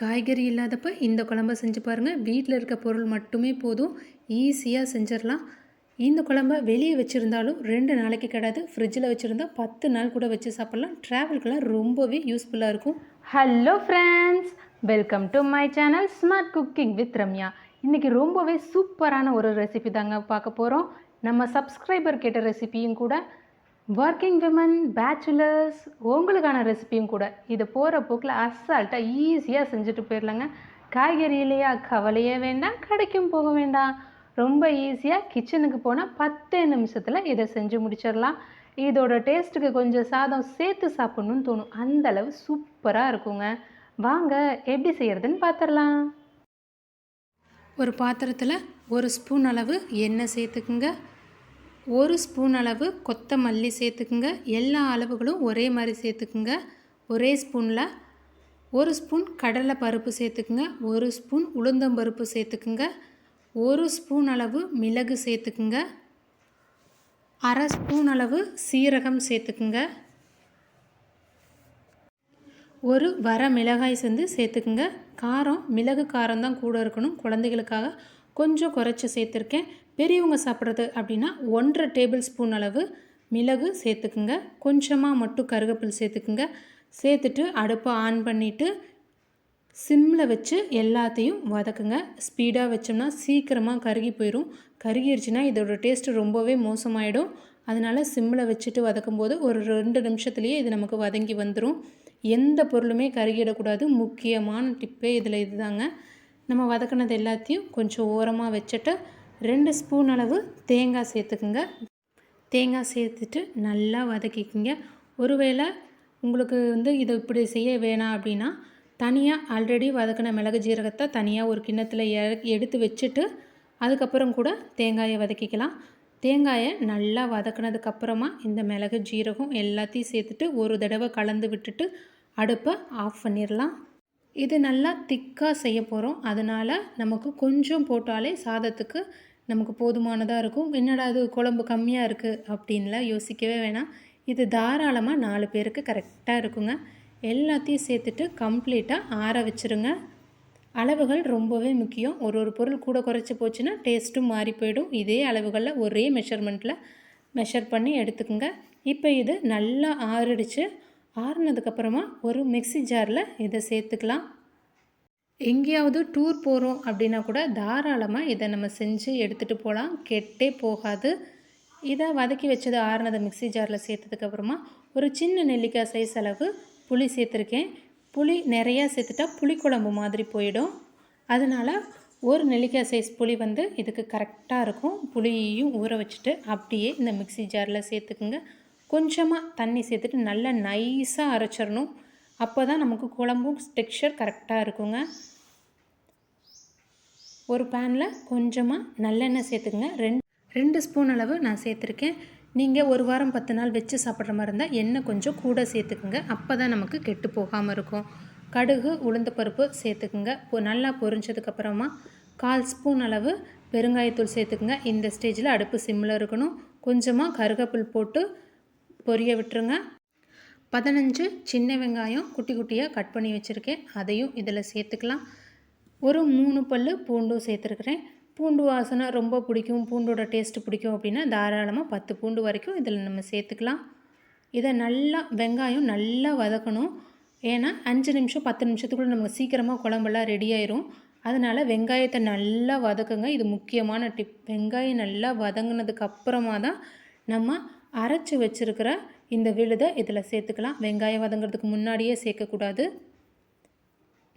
காய்கறி இல்லாதப்ப இந்த குழம்ப செஞ்சு பாருங்கள் வீட்டில் இருக்க பொருள் மட்டுமே போதும். ஈஸியாக செஞ்சிடலாம். இந்த குழம்ப வெளியே வச்சுருந்தாலும் ரெண்டு நாளைக்கு கிடையாது ஃப்ரிட்ஜில் வச்சுருந்தா பத்து நாள் கூட வச்சு சாப்பிட்லாம். ட்ராவல்கெலாம் ரொம்பவே யூஸ்ஃபுல்லாக இருக்கும். Hello friends welcome to my channel smart cooking with Ramya இன்றைக்கி ரொம்பவே சூப்பரான ஒரு ரெசிபி தாங்க பார்க்க போகிறோம் நம்ம சப்ஸ்கிரைபர் கேட்ட ரெசிபியும் கூட ஒர்க்கிங் விமன் பேச்சுலர்ஸ் உங்களுக்கான ரெசிபியும் கூட. இதை போகிற போக்கில் அசால்ட்டாக ஈஸியாக செஞ்சுட்டு போயிடலாங்க காய்கறி இல்லையா கவலையே வேண்டாம் கடைக்கும் போக வேண்டாம். ரொம்ப ஈஸியாக கிச்சனுக்கு போனால் பத்தே நிமிஷத்தில் இதை செஞ்சு முடிச்சிடலாம் இதோட டேஸ்ட்டுக்கு கொஞ்சம் சாதம் சேர்த்து சாப்பிட்ணுன்னு தோணும். அந்த அளவு சூப்பராக இருக்குங்க. வாங்க எப்படி செய்கிறதுன்னு பார்த்துடலாம் ஒரு பாத்திரத்தில் ஒரு ஸ்பூன் அளவு எண்ணெய் சேர்த்துக்குங்க. ஒரு ஸ்பூன் அளவு கொத்தமல்லி சேர்த்துக்குங்க. எல்லா அளவுகளும் ஒரே மாதிரி சேர்த்துக்குங்க. ஒரே ஸ்பூனில் ஒரு ஸ்பூன் கடலை பருப்பு சேர்த்துக்குங்க. ஒரு ஸ்பூன் உளுந்தம்பருப்பு சேர்த்துக்குங்க. ஒரு ஸ்பூன் அளவு மிளகு சேர்த்துக்குங்க. அரை ஸ்பூன் அளவு சீரகம் சேர்த்துக்குங்க. ஒரு வர மிளகாய் சேர்ந்து சேர்த்துக்குங்க. காரம் மிளகு காரம் தான் கூட இருக்கணும். குழந்தைகளுக்காக கொஞ்சம் குறைச்சி சேர்த்துருக்கேன். பெரியவங்க சாப்பிட்றது அப்படின்னா ஒன்றரை டேபிள் ஸ்பூன் அளவு மிளகு சேர்த்துக்குங்க. கொஞ்சமாக மட்டும் கருவேப்பில் சேர்த்துக்குங்க. சேர்த்துட்டு அடுப்பை ஆன் பண்ணிவிட்டு சிம்மில் வச்சு எல்லாத்தையும் வதக்குங்க. ஸ்பீடாக வச்சோம்னா சீக்கிரமாக கருகி போயிடும் கருகிருச்சுன்னா இதோட டேஸ்ட்டு ரொம்பவே மோசமாயிடும். அதனால் சிம்மில் வச்சுட்டு வதக்கும் போது ஒரு ரெண்டு நிமிஷத்துலேயே இது நமக்கு வதங்கி வந்துடும் எந்த பொருளுமே கருகிடக்கூடாது. முக்கியமான டிப்பே இதில் இதுதாங்க. நம்ம வதக்கினது எல்லாத்தையும் கொஞ்சம் ஓரமாக வச்சுட்டு ரெண்டு ஸ்பூன் அளவு தேங்காய் சேர்த்துக்குங்க. தேங்காய் சேர்த்துட்டு நல்லா வதக்கிக்கிங்க. ஒருவேளை உங்களுக்கு வந்து இதை இப்படி செய்ய வேணாம் அப்படின்னா தனியாக ஆல்ரெடி வதக்கின மிளகு ஜீரகத்தை தனியாக ஒரு கிண்ணத்தில் எடுத்து வச்சுட்டு அதுக்கப்புறம் கூட தேங்காயை வதக்கிக்கலாம். தேங்காயை நல்லா வதக்கினதுக்கப்புறமா இந்த மிளகு ஜீரகம் எல்லாத்தையும் சேர்த்துட்டு ஒரு தடவை கலந்து விட்டுட்டு அடுப்பை ஆஃப் பண்ணிடலாம். இது நல்லா திக்காக செய்ய போகிறோம் அதனால் நமக்கு கொஞ்சம் போட்டாலே சாதத்துக்கு நமக்கு போதுமானதாக இருக்கும். என்னடா அது குழம்பு கம்மியாக இருக்குது அப்படின்லாம் யோசிக்கவே வேணாம். இது தாராளமாக நாலு பேருக்கு கரெக்டாக இருக்குங்க. எல்லாத்தையும் சேர்த்துட்டு கம்ப்ளீட்டாக ஆற வச்சுருங்க. அளவுகள் ரொம்பவே முக்கியம். ஒரு ஒரு பொருள் கூட குறைச்சி போச்சுன்னா டேஸ்ட்டும் மாறி போயிடும். இதே அளவுகளில் ஒரே மெஷர்மெண்ட்டில் மெஷர் பண்ணி எடுத்துக்கோங்க. இப்போ இது நல்லா ஆறிடுச்சு. ஆறுனதுக்கப்புறமா ஒரு மிக்சி ஜாரில் இதை சேர்த்துக்கலாம். எங்கேயாவது டூர் போகிறோம் அப்படின்னா கூட தாராளமாக இதை நம்ம செஞ்சு எடுத்துகிட்டு போகலாம். கெட்டே போகாது. இதை வதக்கி வச்சது ஆறுனதை மிக்சி ஜாரில் சேர்த்ததுக்கப்புறமா ஒரு சின்ன நெல்லிக்காய் சைஸ் அளவு புளி சேர்த்துருக்கேன். புளி நிறையா சேர்த்துட்டா புளிக்குழம்பு மாதிரி போயிடும். அதனால் ஒரு நெல்லிக்காய் சைஸ் புளி வந்து இதுக்கு கரெக்டாக இருக்கும். புளியையும் ஊற வச்சுட்டு அப்படியே இந்த மிக்சி ஜாரில் சேர்த்துக்குங்க. கொஞ்சமாக தண்ணி சேர்த்துட்டு நல்லா நைஸாக அரைச்சிடணும். அப்போ தான் நமக்கு குழம்பும் டெக்ஸ்சர் கரெக்டாக இருக்குங்க. ஒரு பேனில் கொஞ்சமாக நல்லெண்ணெய் சேர்த்துக்குங்க. ரெண்டு ரெண்டு ஸ்பூன் அளவு நான் சேர்த்துருக்கேன். நீங்கள் ஒரு வாரம் பத்து நாள் வச்சு சாப்பிட்ற மாதிரி இருந்தால் எண்ணெய் கொஞ்சம் கூட சேர்த்துக்குங்க. அப்போ தான் நமக்கு கெட்டு போகாமல் இருக்கும். கடுகு உளுந்த பருப்பு சேர்த்துக்குங்க. நல்லா பொரிஞ்சதுக்கப்புறமா கால் ஸ்பூன் அளவு பெருங்காயத்தூள் சேர்த்துக்குங்க. இந்த ஸ்டேஜில் அடுப்பு சிம்மில் இருக்கணும். கொஞ்சமாக கருகப்புல் போட்டு பொரிய விட்டுருங்க. பதினஞ்சு சின்ன வெங்காயம் குட்டி குட்டியாக கட் பண்ணி வச்சுருக்கேன். அதையும் இதில் சேர்த்துக்கலாம். ஒரு மூணு பல் பூண்டும் சேர்த்துருக்குறேன். பூண்டு வாசனை ரொம்ப பிடிக்கும். பூண்டோட டேஸ்ட்டு பிடிக்கும் அப்படின்னா தாராளமாக பத்து பூண்டு வரைக்கும் இதில் நம்ம சேர்த்துக்கலாம். இதை நல்லா வெங்காயம் நல்லா வதக்கணும். ஏன்னா அஞ்சு நிமிஷம் பத்து நிமிஷத்துக்குள்ளே நமக்கு சீக்கிரமாக குழம்பெல்லாம் ரெடி ஆயிரும். அதனால் வெங்காயத்தை நல்லா வதக்குங்க. இது முக்கியமான டிப் வெங்காயம் நல்லா வதங்கினதுக்கு அப்புறமா தான் நம்ம அரைச்சி வச்சுருக்கிற இந்த விழுதை இதில் சேர்த்துக்கலாம். வெங்காயம் வதங்கிறதுக்கு முன்னாடியே சேர்க்கக்கூடாது.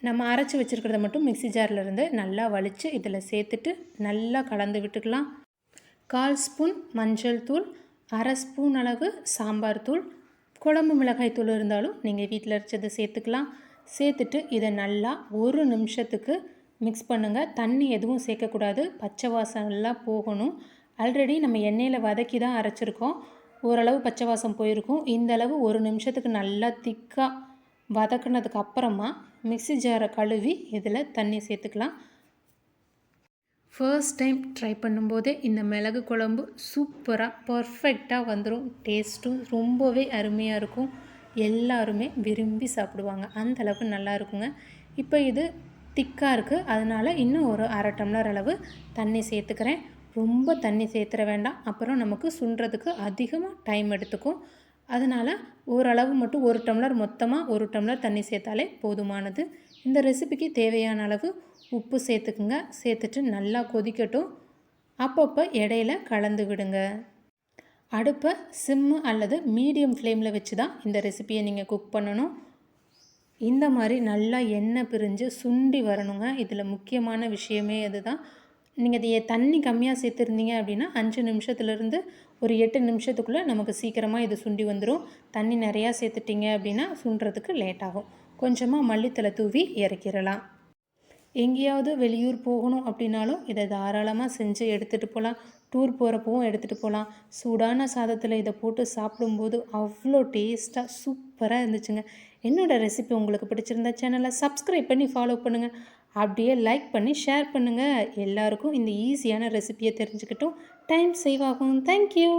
நம்ம அரைச்சி வச்சுருக்கிறத மட்டும் மிக்சி ஜாரில் இருந்து நல்லா வலித்து இதில் சேர்த்துட்டு நல்லா கலந்து விட்டுக்கலாம். கால் ஸ்பூன் மஞ்சள் தூள் அரை ஸ்பூன் அளவு சாம்பார் தூள். குழம்பு மிளகாய் தூள் இருந்தாலும் நீங்கள் வீட்டில் அரைச்சதை சேர்த்துக்கலாம். சேர்த்துட்டு இதை நல்லா ஒரு நிமிஷத்துக்கு மிக்ஸ் பண்ணுங்கள் தண்ணி எதுவும் சேர்க்கக்கூடாது. பச்சை வாசம் எல்லாம் போகணும். ஆல்ரெடி நம்ம எண்ணெயில் வதக்கி தான் அரைச்சிருக்கோம். ஓரளவு பச்சை வாசம் போயிருக்கும். இந்த அளவு ஒரு நிமிஷத்துக்கு நல்லா திக்காக வதக்குனதுக்கு அப்புறமா மிக்சி ஜாரை கழுவி இதில் தண்ணி சேர்த்துக்கலாம். ஃபர்ஸ்ட் டைம் ட்ரை பண்ணும்போதே இந்த மிளகு குழம்பு சூப்பராக பர்ஃபெக்டாக வந்துடும் டேஸ்ட்டும் ரொம்பவே அருமையாக இருக்கும். எல்லாருமே விரும்பி சாப்பிடுவாங்க. அந்தளவுக்கு நல்லா இருக்குங்க. இப்போ இது திக்காக இருக்குது அதனால் இன்னும் ஒரு அரை டம்ளர் அளவு தண்ணி சேர்த்துக்கிறேன். ரொம்ப தண்ணி சேர்த்துற வேண்டாம். அப்புறம் நமக்கு சுண்டுறதுக்கு அதிகமாக டைம் எடுத்துக்கும். அதனால் ஓரளவு மட்டும் ஒரு டம்ளர் மொத்தமாக ஒரு டம்ளர் தண்ணி சேர்த்தாலே போதுமானது. இந்த ரெசிபிக்கு தேவையான அளவு உப்பு சேர்த்துக்குங்க சேர்த்துட்டு நல்லா கொதிக்கட்டும். அப்பப்போ இடையில கலந்து விடுங்க. அடுப்பை சிம்மு அல்லது மீடியம் ஃப்ளேமில் வச்சு தான் இந்த ரெசிபியை நீங்கள் குக் பண்ணணும். இந்த மாதிரி நல்லா எண்ணெய் பிரிஞ்சு சுண்டி வரணுங்க. இதில் முக்கியமான விஷயமே அதுதான். நீங்கள் இதையே தண்ணி கம்மியாக சேர்த்துருந்தீங்க அப்படின்னா அஞ்சு நிமிஷத்துலேருந்து ஒரு எட்டு நிமிஷத்துக்குள்ளே நமக்கு சீக்கிரமாக இது சுண்டி வந்துடும் தண்ணி நிறையா சேர்த்துட்டிங்க அப்படின்னா சுண்டுறதுக்கு லேட் ஆகும். கொஞ்சமாக மல்லித்தலை தூவி இறக்கிடலாம் எங்கேயாவது வெளியூர் போகணும் அப்படின்னாலும் இதை தாராளமாக செஞ்சு எடுத்துகிட்டு போகலாம் டூர் போகிறப்பவும் எடுத்துகிட்டு போகலாம் சூடான சாதத்தில் இதை போட்டு சாப்பிடும்போது அவ்வளோ டேஸ்ட்டாக சூப்பராக இருந்துச்சுங்க. என்னோடய ரெசிபி உங்களுக்கு பிடிச்சிருந்தா சேனலை சப்ஸ்கிரைப் பண்ணி ஃபாலோ பண்ணுங்கள் அப்படியே லைக் பண்ணி ஷேர் பண்ணுங்கள் எல்லாருக்கும் இந்த ஈஸியான ரெசிபியை தெரிஞ்சுக்கிட்டும். டைம் சேவ் ஆகும். Thank you